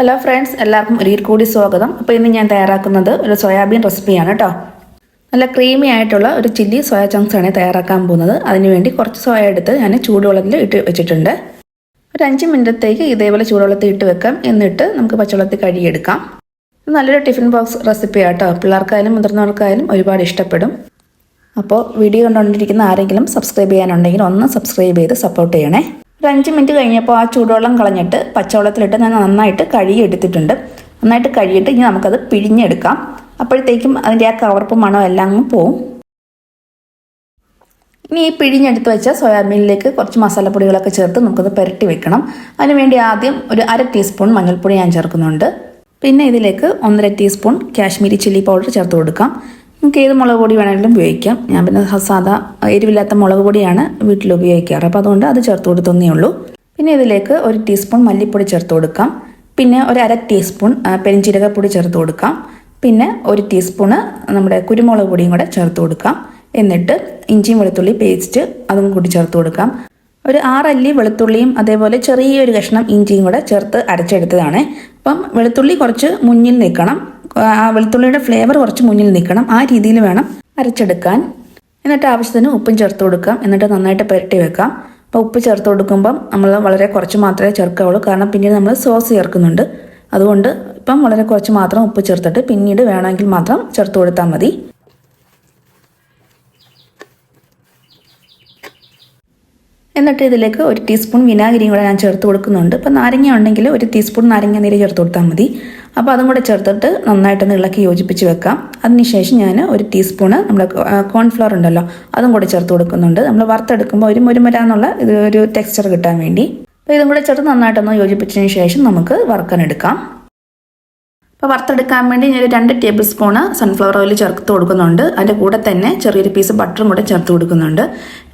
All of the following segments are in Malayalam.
ഹലോ ഫ്രണ്ട്സ് എല്ലാവർക്കും ഒരിക്കൽ കൂടി സ്വാഗതം. അപ്പോൾ ഇന്ന് ഞാൻ തയ്യാറാക്കുന്നത് ഒരു സോയാബീൻ റെസിപ്പിയാണ് കേട്ടോ. നല്ല ക്രീമി ആയിട്ടുള്ള ഒരു ചില്ലി സോയ ചങ്ക്സ് ആണ് തയ്യാറാക്കാൻ പോകുന്നത്. അതിനുവേണ്ടി കുറച്ച് സോയ എടുത്ത് ഞാൻ ചൂടുവെള്ളത്തിൽ ഇട്ട് വെച്ചിട്ടുണ്ട്. ഒരു അഞ്ച് മിനിറ്റത്തേക്ക് ഇതേപോലെ ചൂടുവെള്ളത്തിൽ ഇട്ട് വെക്കാം. എന്നിട്ട് നമുക്ക് പച്ചവെള്ളത്തിൽ കഴുകിയെടുക്കാം. നല്ലൊരു ടിഫിൻ ബോക്സ് റെസിപ്പിയാണ് കേട്ടോ. പിള്ളേർക്കായാലും മുതിർന്നവർക്കായാലും ഒരുപാട് ഇഷ്ടപ്പെടും. അപ്പോൾ വീഡിയോ കണ്ടുകൊണ്ടിരിക്കുന്ന ആരെങ്കിലും സബ്സ്ക്രൈബ് ചെയ്യാനുണ്ടെങ്കിൽ ഒന്ന് സബ്സ്ക്രൈബ് ചെയ്ത് സപ്പോർട്ട് ചെയ്യണേ. ഒരു അഞ്ച് മിനിറ്റ് കഴിഞ്ഞപ്പോൾ ആ ചൂടുവെള്ളം കളഞ്ഞിട്ട് പച്ചവെള്ളത്തിലിട്ട് ഞാൻ നന്നായിട്ട് കഴുകി എടുത്തിട്ടുണ്ട് നന്നായിട്ട് കഴുകിയിട്ട് ഇനി നമുക്കത് പിഴിഞ്ഞെടുക്കാം. അപ്പോഴത്തേക്കും അതിന്റെ ആ കവർപ്പ് മണം എല്ലാം അങ്ങ് പോവും. ഇനി ഈ പിഴിഞ്ഞെടുത്ത് വെച്ച സോയാബീനിലേക്ക് കുറച്ച് മസാലപ്പൊടികളൊക്കെ ചേർത്ത് നമുക്കത് പുരട്ടി വെക്കണം. അതിനുവേണ്ടി ആദ്യം ഒരു അര ടീസ്പൂൺ മഞ്ഞൾപ്പൊടി ഞാൻ ചേർക്കുന്നുണ്ട്. പിന്നെ ഇതിലേക്ക് ഒന്നര ടീസ്പൂൺ കാശ്മീരി ചില്ലി പൗഡർ ചേർത്ത് കൊടുക്കാം. നമുക്ക് ഏത് മുളക് പൊടി വേണമെങ്കിലും ഉപയോഗിക്കാം. ഞാൻ പിന്നെ സാധാ എരിവില്ലാത്ത മുളക് പൊടിയാണ് വീട്ടിൽ ഉപയോഗിക്കാറ്. അപ്പോൾ അതുകൊണ്ട് അത് ചേർത്ത് കൊടുത്തന്നേ ഉള്ളൂ. പിന്നെ ഇതിലേക്ക് ഒരു ടീസ്പൂൺ മല്ലിപ്പൊടി ചേർത്ത് കൊടുക്കാം. പിന്നെ ഒരു അര ടീസ്പൂൺ പെരിഞ്ചീരകപ്പൊടി ചേർത്ത് കൊടുക്കാം. പിന്നെ ഒരു ടീസ്പൂണ് നമ്മുടെ കുരുമുളക് പൊടിയും കൂടെ ചേർത്ത് കൊടുക്കാം. എന്നിട്ട് ഇഞ്ചിയും വെളുത്തുള്ളി പേസ്റ്റ് അതും കൂടി ചേർത്ത് കൊടുക്കാം. ഒരു ആറല്ലി വെളുത്തുള്ളിയും അതേപോലെ ചെറിയൊരു കഷ്ണം ഇഞ്ചിയും കൂടെ ചേർത്ത് അരച്ചെടുത്തതാണ്. അപ്പം വെളുത്തുള്ളി കുറച്ച് മുന്നിൽ നിൽക്കണം. ആ വെളുത്തുള്ളിയുടെ ഫ്ലേവർ കുറച്ച് മുന്നിൽ നിൽക്കണം. ആ രീതിയിൽ വേണം അരച്ചെടുക്കാൻ. എന്നിട്ട് ആവശ്യത്തിന് ഉപ്പും ചേർത്ത് കൊടുക്കാം. എന്നിട്ട് നന്നായിട്ട് പുരട്ടി വെക്കാം. അപ്പോൾ ഉപ്പ് ചേർത്ത് കൊടുക്കുമ്പം നമ്മൾ വളരെ കുറച്ച് മാത്രമേ ചേർക്കാവുള്ളൂ. കാരണം പിന്നീട് നമ്മൾ സോസ് ചേർക്കുന്നുണ്ട്. അതുകൊണ്ട് ഇപ്പം വളരെ കുറച്ച് മാത്രം ഉപ്പ് ചേർത്തിട്ട് പിന്നീട് വേണമെങ്കിൽ മാത്രം ചേർത്ത് കൊടുത്താൽ മതി. എന്നിട്ട് ഇതിലേക്ക് ഒരു ടീസ്പൂൺ വിനാഗിരിയും കൂടെ ഞാൻ ചേർത്ത് കൊടുക്കുന്നുണ്ട്. ഇപ്പം നാരങ്ങ ഉണ്ടെങ്കിൽ ഒരു ടീസ്പൂൺ നാരങ്ങ നീര് ചേർത്ത് കൊടുത്താൽ മതി. അപ്പോൾ അതും കൂടെ ചേർത്തിട്ട് നന്നായിട്ടൊന്ന് ഇളക്കി യോജിപ്പിച്ച് വെക്കാം. അതിനുശേഷം ഞാൻ ഒരു ടീസ്പൂണ് നമ്മുടെ കോൺഫ്ലവർ ഉണ്ടല്ലോ അതും കൂടെ ചേർത്ത് കൊടുക്കുന്നുണ്ട്. നമ്മൾ വറുത്തെടുക്കുമ്പോൾ ഒരു മുരുമുര എന്നുള്ള ഇത് ഒരു ടെക്സ്ചർ കിട്ടാൻ വേണ്ടി. അപ്പോൾ ഇതും കൂടെ ചേർത്ത് നന്നായിട്ടൊന്ന് യോജിപ്പിച്ചതിന് ശേഷം നമുക്ക് വറുക്കാനെടുക്കാം അപ്പോൾ വറുത്തെടുക്കാൻ വേണ്ടി ഞാൻ രണ്ട് ടേബിൾ സ്പൂണ് സൺഫ്ലവർ ഓയിൽ ചേർത്ത് കൊടുക്കുന്നുണ്ട്. അതിന്റെ കൂടെ തന്നെ ചെറിയൊരു പീസ് ബട്ടറും കൂടെ ചേർത്ത് കൊടുക്കുന്നുണ്ട്.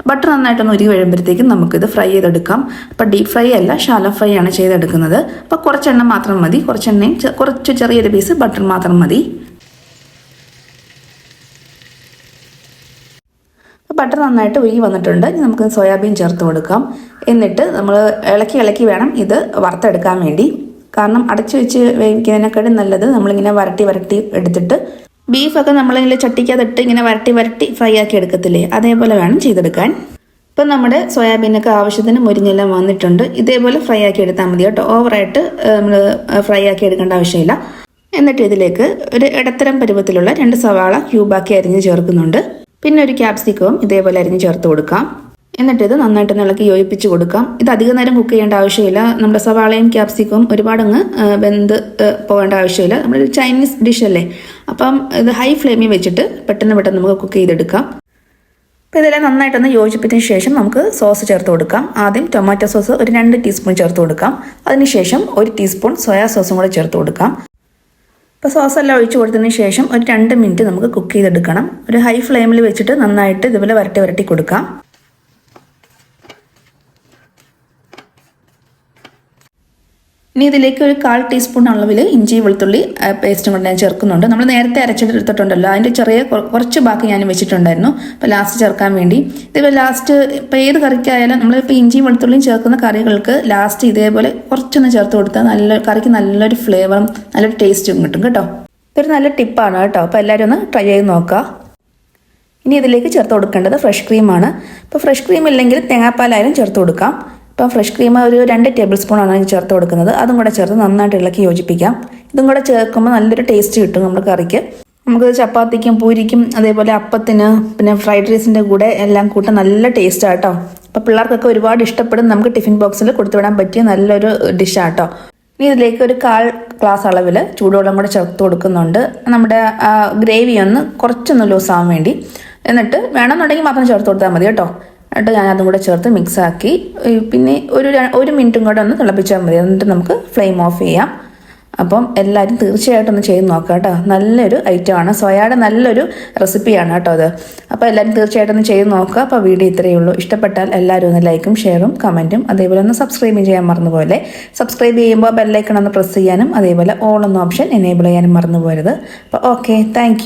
ബട്ടർ നന്നായിട്ടൊന്ന് ഉരുകി വരുമ്പോഴത്തേക്കും നമുക്കിത് ഫ്രൈ ചെയ്തെടുക്കാം. അപ്പോൾ ഡീപ്പ് ഫ്രൈ അല്ല ഷാലോ ഫ്രൈ ആണ് ചെയ്തെടുക്കുന്നത്. അപ്പോൾ കുറച്ചെണ്ണ മാത്രം മതി. കുറച്ചെണ്ണയും കുറച്ച് ചെറിയൊരു പീസ് ബട്ടർ മാത്രം മതി. ബട്ടർ നന്നായിട്ട് ഉരുകി വന്നിട്ടുണ്ട്. ഇനി നമുക്ക് സോയാബീൻ ചേർത്ത് കൊടുക്കാം. എന്നിട്ട് നമ്മൾ ഇളക്കി ഇളക്കി വേണം ഇത് വറുത്തെടുക്കാൻ വേണ്ടി. കാരണം അടച്ചു വെച്ച് വേവിക്കുന്നതിനെക്കാളും നല്ലത് നമ്മളിങ്ങനെ വരട്ടി വരട്ടി എടുത്തിട്ട് ബീഫൊക്കെ നമ്മളിങ്ങനെ ചട്ടിക്കകത്തിട്ട് ഇങ്ങനെ വരട്ടി വരട്ടി ഫ്രൈ ആക്കി എടുക്കത്തില്ലേ? അതേപോലെ വേണം ചെയ്തെടുക്കാൻ. ഇപ്പം നമ്മുടെ സോയാബീനൊക്കെ ആവശ്യത്തിന് മുരിഞ്ഞെല്ലാം വന്നിട്ടുണ്ട്. ഇതേപോലെ ഫ്രൈ ആക്കി എടുത്താൽ മതി കേട്ടോ. ഓവറായിട്ട് നമ്മൾ ഫ്രൈ ആക്കി എടുക്കേണ്ട ആവശ്യമില്ല. എന്നിട്ട് ഇതിലേക്ക് ഒരു ഇടത്തരം പരുവത്തിലുള്ള രണ്ട് സവാള ക്യൂബാക്കി അരിഞ്ഞ് ചേർക്കുന്നുണ്ട്. പിന്നെ ഒരു ക്യാപ്സിക്കവും ഇതേപോലെ അരിഞ്ഞ് ചേർത്ത് കൊടുക്കാം. എന്നിട്ട് ഇത് നന്നായിട്ട് ഇളക്കി യോജിപ്പിച്ച് കൊടുക്കാം. ഇത് അധിക നേരം കുക്ക് ചെയ്യേണ്ട ആവശ്യമില്ല. നമ്മുടെ സവാളയും ക്യാപ്സിക്കും ഒരുപാടങ്ങ് വെന്ത് പോകേണ്ട ആവശ്യമില്ല. നമ്മളൊരു ചൈനീസ് ഡിഷ് അല്ലേ? അപ്പം ഇത് ഹൈ ഫ്ലെയിമിൽ വെച്ചിട്ട് പെട്ടെന്ന് പെട്ടെന്ന് നമുക്ക് കുക്ക് ചെയ്തെടുക്കാം. അപ്പോൾ ഇതെല്ലാം നന്നായിട്ടൊന്ന് യോജിപ്പിച്ചതിന് ശേഷം നമുക്ക് സോസ് ചേർത്ത് കൊടുക്കാം. ആദ്യം ടൊമാറ്റോ സോസ് ഒരു രണ്ട് ടീസ്പൂൺ ചേർത്ത് കൊടുക്കാം. അതിനുശേഷം ഒരു ടീസ്പൂൺ സോയാ സോസും കൂടെ ചേർത്ത് കൊടുക്കാം. ഇപ്പോൾ സോസ് എല്ലാം ഒഴിച്ച് കൊടുത്തതിന് ശേഷം ഒരു രണ്ട് മിനിറ്റ് നമുക്ക് കുക്ക് ചെയ്തെടുക്കണം. ഒരു ഹൈ ഫ്ലെയിമിൽ വെച്ചിട്ട് നന്നായിട്ട് ഇതുപോലെ വരട്ടി വരട്ടി കൊടുക്കാം. ഇനി ഇതിലേക്ക് ഒരു കാൽ ടീസ്പൂൺ അളവിൽ ഇഞ്ചി വെളുത്തുള്ളി പേസ്റ്റും കൊണ്ട് ഞാൻ ചേർക്കുന്നുണ്ട്. നമ്മൾ നേരത്തെ അരച്ചെടുത്തിട്ടുണ്ടല്ലോ. അതിന്റെ ചെറിയ കുറച്ച് ബാക്കി ഞാൻ വെച്ചിട്ടുണ്ടായിരുന്നു. അപ്പോൾ ലാസ്റ്റ് ചേർക്കാൻ വേണ്ടി. ഇതേപോലെ ലാസ്റ്റ് ഇപ്പോൾ ഏത് കറിക്കായാലും നമ്മളിപ്പോൾ ഇഞ്ചിയും വെളുത്തുള്ളിയും ചേർക്കുന്ന കറികൾക്ക് ലാസ്റ്റ് ഇതേപോലെ കുറച്ചൊന്ന് ചേർത്ത് കൊടുത്താൽ നല്ല കറിക്ക് നല്ലൊരു ഫ്ലേവറും നല്ലൊരു ടേസ്റ്റും കിട്ടും കേട്ടോ. ഇതൊരു നല്ല ടിപ്പാണ് കേട്ടോ. അപ്പോൾ എല്ലാവരും ഒന്ന് ട്രൈ ചെയ്ത് നോക്കുക ഇനി ഇതിലേക്ക് ചേർത്ത് കൊടുക്കേണ്ടത് ഫ്രഷ് ക്രീമാണ് അപ്പോൾ ഫ്രഷ് ക്രീം ഇല്ലെങ്കിൽ തേങ്ങാപ്പാലായാലും ചേർത്ത് കൊടുക്കാം. ഇപ്പം ഫ്രഷ് ക്രീം ഒരു രണ്ട് ടേബിൾ സ്പൂൺ ആണ് ചേർത്ത് കൊടുക്കുന്നത്. അതും കൂടെ ചേർത്ത് നന്നായിട്ട് ഇളക്കി യോജിപ്പിക്കാം. ഇതും കൂടെ ചേർക്കുമ്പോൾ നല്ലൊരു ടേസ്റ്റ് കിട്ടും നമ്മുടെ കറിക്ക്. നമുക്ക് ചപ്പാത്തിക്കും പൂരിക്കും അതേപോലെ അപ്പത്തിന് പിന്നെ ഫ്രൈഡ് റൈസിന്റെ കൂടെ എല്ലാം കൂട്ട നല്ല ടേസ്റ്റ് ആട്ടോ അപ്പോൾ പിള്ളേർക്കൊക്കെ ഒരുപാട് ഇഷ്ടപ്പെടും. നമുക്ക് ടിഫിൻ ബോക്സിൽ കൊടുത്തുവിടാൻ പറ്റിയ നല്ലൊരു ഡിഷാട്ടോ ഇനി ഇതിലേക്ക് ഒരു കാൽ ഗ്ലാസ് അളവിൽ ചൂടുവെള്ളം കൂടെ ചേർത്ത് കൊടുക്കുന്നുണ്ട്. നമ്മുടെ ഗ്രേവി ഒന്ന് കുറച്ചൊന്ന് ആവാൻ വേണ്ടി. എന്നിട്ട് വേണമെന്നുണ്ടെങ്കിൽ മാത്രം ചേർത്ത് കൊടുത്താൽ മതി കേട്ടോ. എന്നിട്ട് ഞാൻ അതും കൂടെ ചേർത്ത് മിക്സാക്കി പിന്നെ ഒരു ഒരു മിനിറ്റും കൂടെ ഒന്ന് തിളപ്പിച്ചാൽ മതി. എന്നിട്ട് നമുക്ക് ഫ്ലെയിം ഓഫ് ചെയ്യാം. അപ്പം എല്ലാവരും തീർച്ചയായിട്ടും ഒന്ന് ചെയ്ത് നോക്കാം കേട്ടോ. നല്ലൊരു ഐറ്റമാണ് സോയാടെ നല്ലൊരു റെസിപ്പിയാണ് കേട്ടോ അത്. അപ്പോൾ എല്ലാവരും തീർച്ചയായിട്ടും ഒന്ന് ചെയ്ത് നോക്കുക അപ്പോൾ വീഡിയോ ഇത്രയേ ഉള്ളൂ. ഇഷ്ടപ്പെട്ടാൽ എല്ലാവരും ഒന്ന് ലൈക്കും ഷെയറും കമന്റും അതേപോലെ ഒന്ന് സബ്സ്ക്രൈബ് ചെയ്യാൻ മറന്നുപോലെ സബ്സ്ക്രൈബ് ചെയ്യുമ്പോൾ ബെല്ലൈക്കൺ ഒന്ന് പ്രസ് ചെയ്യാനും അതേപോലെ ഓൾ ഒന്ന് ഓപ്ഷൻ എനേബിൾ ചെയ്യാനും മറന്നു പോരുത് അപ്പോൾ ഓക്കെ താങ്ക്